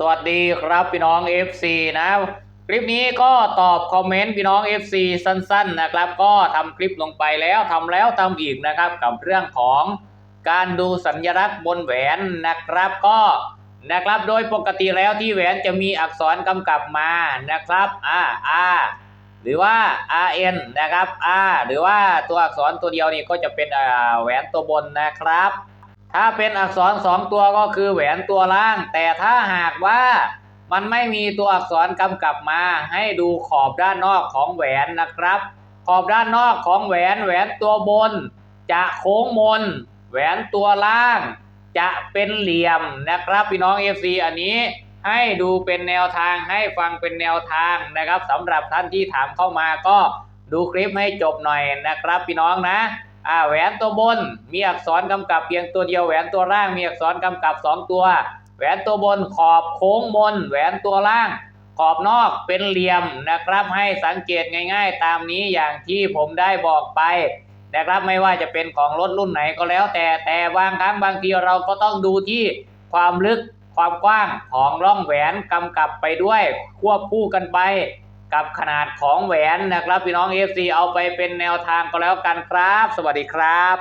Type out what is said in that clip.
สวัสดีครับพี่น้อง FC นะคลิปนี้ก็ตอบคอมเมนต์พี่น้อง FC สั้น ๆ นะครับ ก็ทำคลิปลงไปแล้วทำแล้วทำอีกนะครับ กับเรื่องของการดูสัญลักษณ์บนแหวนนะครับก็นะครับโดยปกติแล้วที่แหวนจะมีอักษรกำกับมานะครับอ่า R หรือว่า RN นะครับ R หรือว่าตัวอักษรตัวเดียวนี่ก็จะเป็นแหวนตัวบนนะครับ ถ้าเป็นอักษรสองตัวก็คือแหวนตัวล่าง แต่ถ้าหากว่ามันไม่มีตัวอักษรกำกับมา ให้ดูขอบด้านนอกของแหวนนะครับ ขอบด้านนอกของแหวนแหวนตัวบน จะโค้งมน แหวนตัวล่าง จะเป็นเหลี่ยมนะครับพี่น้อง FC อันนี้ให้ดูเป็นแนวทางให้ฟังเป็นแนวทางนะครับสำหรับท่านที่ถามเข้ามาก็ดูคลิปให้จบหน่อยนะครับพี่น้องนะ อ่าแหวนตัวบนมีอักษรกำกับเพียงตัวเดียวแหวนตัวล่างมีอักษรกำกับสองตัว แหวนตัวบนขอบโค้งมนแหวนตัวล่าง ขอบนอกเป็นเหลี่ยมนะครับ ให้สังเกตง่ายๆ ตามนี้อย่างที่ผมได้บอกไปนะครับไม่ว่าจะเป็นของรถรุ่นไหนก็แล้ว แต่แต่บางครั้งบางทีเราก็ต้องดูที่ความลึกความกว้างของร่องแหวนกำกับไปด้วยควบคู่กันไป กับขนาดของแหวนนะครับ พี่น้อง FC เอาไปเป็นแนวทางก็แล้วกันครับ สวัสดีครับ